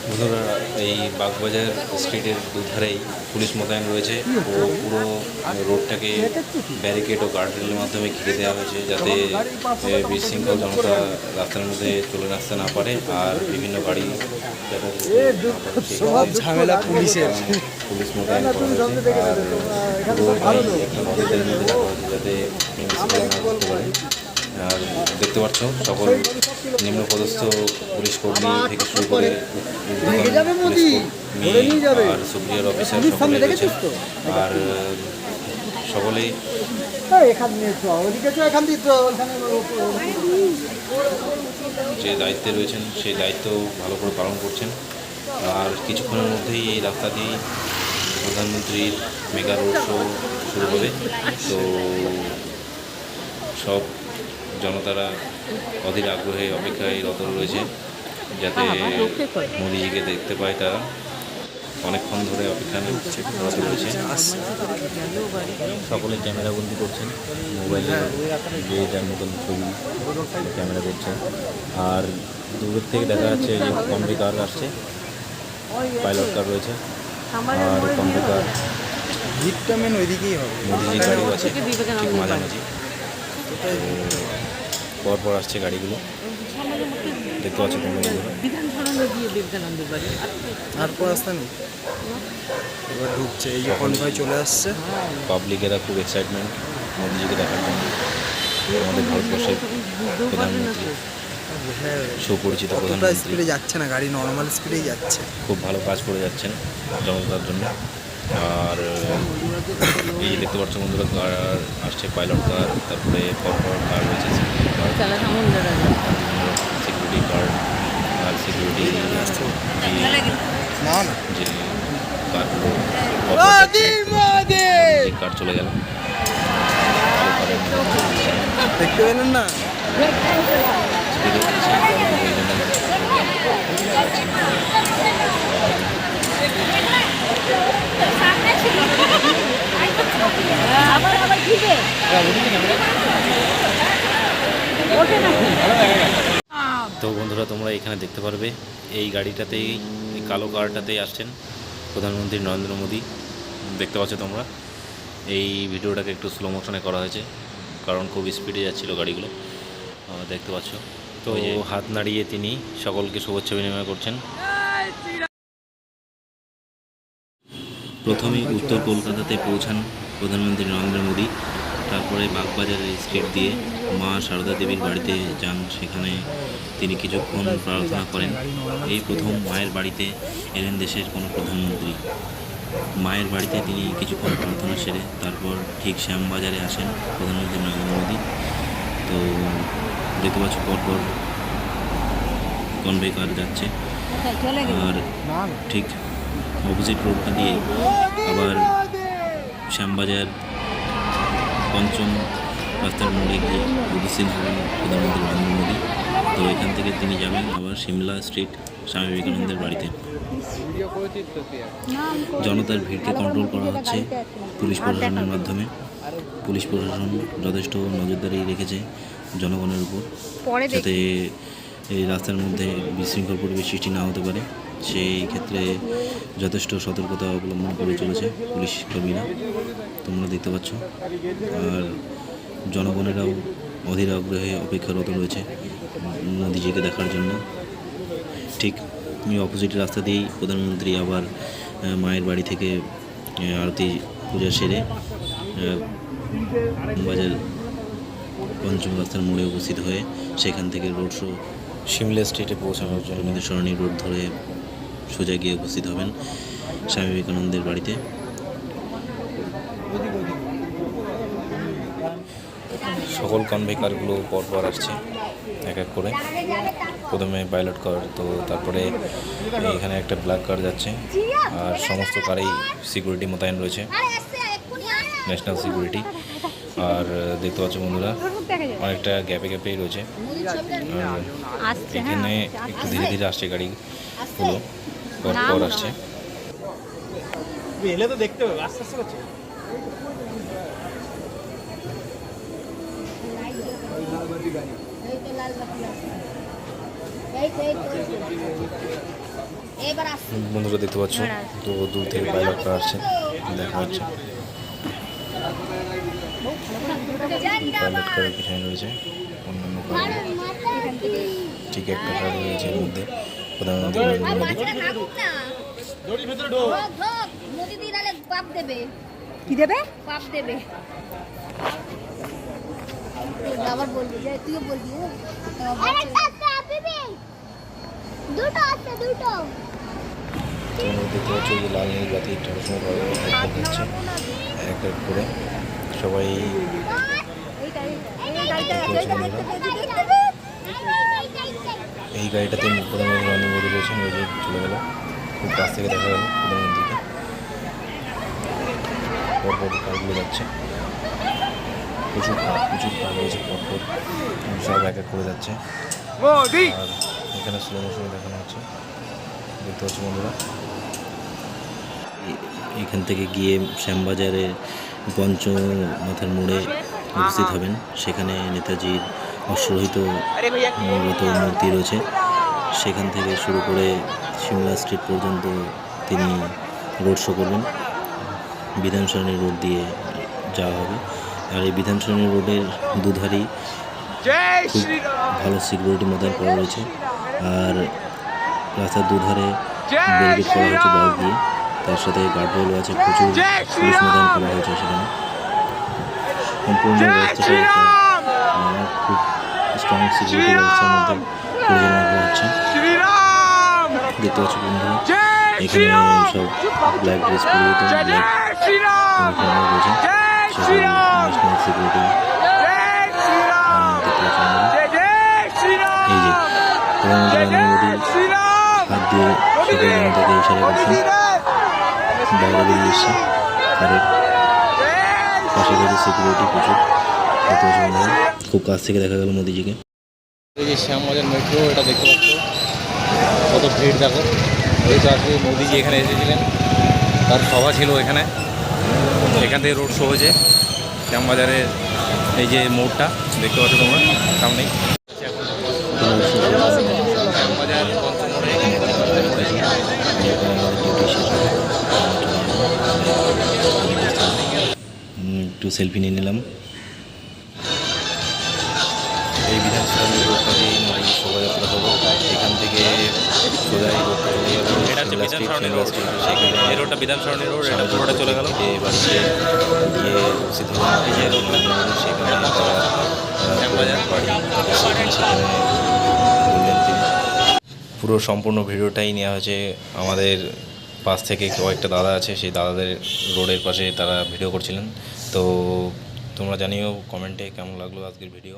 বন্ধুরা এই বাগবাজার স্ট্রিটের দুধারেই পুলিশ মোতায়েন রয়েছে ও পুরো রোডটাকে ব্যারিকেড ও গার্ডরেলের মাধ্যমে ঘিরে দেওয়া হয়েছে যাতে বিশৃঙ্খল জনতা রাস্তার মধ্যে চলে আসতে না পারে আর বিভিন্ন গাড়ি ঝামেলা পুলিশের। পুলিশ মোতায়েন করা হয়েছে। আর পুরোটাই একটা নদীদের মধ্যে রাখা হয়েছে যাতে আর দেখতে পাচ্ছ সকল নিম্নপদস্থ পুলিশ কর্মী থেকে শুরু করে আর সুপ্রিয়র অফিসার আর সকলেই যে দায়িত্বে রয়েছেন সেই দায়িত্ব ভালো করে পালন করছেন। আর কিছুক্ষণের মধ্যেই এই রাস্তা দিয়েই প্রধানমন্ত্রীর মেগা রোড শো শুরু হবে। তো সব জনতারা অধীর আগ্রহে অপেক্ষায় রত রয়েছে যাতে মোদিজিকে দেখতে পায় তারা। অনেকক্ষণ ধরে অপেক্ষা রত রয়েছে। সকলে ক্যামেরা বন্দি করছেন। মোবাইলে যে যার মতন ছবি ক্যামেরা করছেন আর দূরের থেকে দেখা যাচ্ছে যে কম্বি কার আসছে। পাইলট কার রয়েছে। আর কম্বি কার ভিড়টা মেন ওইদিকেই হবে। মোদিজি গাড়িও আছে ঠিক মাঝামাঝি। পরপর আসছে গাড়িগুলো। দেখতে পাচ্ছ তোমরা তারপর আসতে নেই? এবার ঢুকছে। এই যে কনভয় চলে আসছে। পাবলিকেরা খুব এক্সাইটমেন্ট মোদিজিকে দেখার জন্য। আমাদের ভারতবর্ষের প্রধানমন্ত্রী। সুপরিচিত প্রধানমন্ত্রী। স্পিডে যাচ্ছে না। গাড়ি নর্মাল স্পিডেই যাচ্ছে। খুব ভালো কাজ করে যাচ্ছেন জনতার জন্য। আর এই যে দেখতে পাচ্ছ বন্ধুরা কার আসছে পাইলট কার তারপরে পরপর কার রয়েছে সিকিউরিটি গার্ড আর সিকিউরিটি না না। যে কারগুলো কার চলে গেল। দেখতে পেলেন না ওই জন্য আবার আবার ঘিরে ওঠে নাকি তো বন্ধুরা তোমরা এখানে দেখতে পারবে এই গাড়িটাতেই এই কালো কারটাতেই আসছেন প্রধানমন্ত্রী নরেন্দ্র মোদী। দেখতে পাচ্ছ তোমরা এই ভিডিওটাকে একটু স্লো মোশনে করা হয়েছে কারণ খুব স্পিডে যাচ্ছিল গাড়িগুলো। দেখতে পাচ্ছ। তো হাত নাড়িয়ে তিনি সকলকে শুভেচ্ছা বিনিময় করছেন। প্রথমে উত্তর কলকাতাতে পৌঁছান প্রধানমন্ত্রী নরেন্দ্র মোদী। তারপরে বাগবাজারের স্ট্রিট দিয়ে মা সারদা দেবীর বাড়িতে যান। সেখানে তিনি কিছুক্ষণ প্রার্থনা করেন। এই প্রথম মায়ের বাড়িতে এলেন দেশের কোনো প্রধানমন্ত্রী। মায়ের বাড়িতে তিনি কিছুক্ষণ প্রার্থনা সেরে তারপর ঠিক শ্যামবাজারে আসেন প্রধানমন্ত্রী নরেন্দ্র মোদী। তো দেখতে পাচ্ছ পরপর কনভে কার যাচ্ছে। আর ঠিক অপোজিট রোডটা দিয়ে আবার শ্যামবাজার পঞ্চম রাস্তার মোড়ে গিয়ে উপস্থিত হবেন প্রধানমন্ত্রী নরেন্দ্র মোদী। তো এখান থেকে তিনি যাবেন আবার সিমলা স্ট্রিট স্বামী বিবেকানন্দের বাড়িতে। জনতার ভিড়কে কন্ট্রোল করা হচ্ছে পুলিশ প্রশাসনের মাধ্যমে। পুলিশ প্রশাসন যথেষ্ট নজরদারি রেখেছে জনগণের উপর যাতে এই রাস্তার মধ্যে বিশৃঙ্খল পরিবেশ সৃষ্টি না হতে পারে। সেই ক্ষেত্রে যথেষ্ট সতর্কতা অবলম্বন করে চলেছে পুলিশ কর্মীরা তোমরা দেখতে পাচ্ছ। আর জনগণেরাও অধীর আগ্রহে অপেক্ষারত রয়েছে মোদিজিকে দেখার জন্য। ঠিক অপোজিট রাস্তা দিয়েই প্রধানমন্ত্রী আবার মায়ের বাড়ি থেকে আরতি পূজা সেরে বাজার পঞ্চম রাস্তার মোড়ে উপস্থিত হয়ে সেখান থেকে রোড শো সিমলা স্ট্রিটে পৌঁছানোর জন্য সরণি রোড ধরে সোজা গিয়ে উপস্থিত হবেন স্বামী বিবেকানন্দের বাড়িতে। সকল কনভে কারগুলো পরপর আসছে এক এক করে। প্রথমে পাইলট কার তো তারপরে এখানে একটা ব্ল্যাক কার যাচ্ছে আর সমস্ত কারেই সিকিউরিটি মোতায়েন রয়েছে ন্যাশনাল সিকিউরিটি আর দেখতে পাচ্ছ বন্ধুরা অনেকটা গ্যাপে গ্যাপেই রয়েছে। এখানে একটু ধীরে ধীরে আসছে গাড়িগুলো। পর পর আসছে। এলে তো দেখতে হবে আস্তে আস্তে করছে। এই তো লাল বাতি আছে এই তো এই তো এবার আসছি বন্ধুরা দেখতে পাচ্ছ তো দূর থেকে পাইলটরা আসছে দেখা যাচ্ছে পাইলট পিছনে রয়েছে অন্যান্য ঠিক একটা রয়েছে এর মধ্যে। প্রধানমন্ত্রী কি দেবে পাপ দেবে আবার বলবি যে তুইও বলবি দুটো আছে দুটো দেখতে পাচ্ছ যে লাল নীল বাতি ট্রেনের সময় পাইলট এক এক করে সবাই এই গাড়িটাতে প্রধানমন্ত্রী নরেন্দ্র মোদী রয়েছেন ওই যে চলে গেল খুব কাছ থেকে দেখা গেল প্রধানমন্ত্রীকে পরপর কারগুলো যাচ্ছে। প্রচুর কার প্রচুর কার রয়েছে পরপর। সব এক এক করে যাচ্ছে। আর এখানে স্লো মোশনে দেখানো হচ্ছে। দেখতে পাচ্ছি বন্ধুরা। এখান থেকে গিয়ে শ্যামবাজারে পঞ্চমাথার মোড়ে উপস্থিত হবেন। সেখানে নেতাজির অশ্বরোহিত মূলত মূর্তি রয়েছে। সেখান থেকে শুরু করে সিমলা স্ট্রিট পর্যন্ত তিনি রোড শো করবেন। বিধানসরণী রোড দিয়ে যাওয়া হবে। আর এই বিধানসরণী রোডের দুধারই খুব ভালো সিকিউরিটি মোতায়েন করা রয়েছে। আর রাস্তার দুধারে ব্যারিকেড করা হয়েছে বাস দিয়ে। তার সাথে গার্ডওয়ালও আছে। প্রচুর পুলিশ মোতায়েন করা হয়েছে সেখানে। সম্পূর্ণ খুব মধ্যে পরিচালনা হচ্ছে দেখতে পাচ্ছ বন্ধুরা এখানে সব ব্ল্যাক ড্রেস পরিয়ে তো ব্ল্যাক ইউনিফর্মে রয়েছে সেখানে ন্যাশনাল সিকিউরিটি এই যে প্রধানমন্ত্রী নরেন্দ্র মোদী হাত দিয়ে সকল জনতাকে ইশারা করছেন। বাইরে বেরিয়ে এসছে কারের পাশে সিকিউরিটি প্রচুর। খুব কাছ থেকে দেখা গেল মোদিজিকে। এই যে শ্যামবাজার মেট্রো এটা দেখতে পাচ্ছ। কত ভিড় দেখো। এই তো আজকে মোদিজি এখানে এসেছিলেন। তার সভা ছিল এখানে। এখান থেকে রোড শো হয়েছে। শ্যামবাজারের এই যে মোড়টা, দেখতে পাচ্ছ তোমরা, সামনেই। একটু সেলফি নিয়ে নিলাম। এই বিধানসভা মোটামুটি শোভাযাত্রা হলো। এখান থেকে সোজাই রোডটা চলে গেল এটা হচ্ছে সিমলা স্ট্রিট, রোড এই রোডটা বিধানসরণী রোড এটা পুরোটা চলে গেল? হেঁটে বাড়িতে গিয়ে উপস্থিত হলাম এই যে সেখানে তিনি পুরো সম্পূর্ণ ভিডিওটাই নেওয়া হয়েছে। আমাদের পাশ থেকে কয়েকটা দাদা আছে সেই দাদাদের রোডের পাশে তারা ভিডিও করছিলেন। তো তোমরা জানিও কমেন্টে কেমন লাগল আজকের ভিডিও।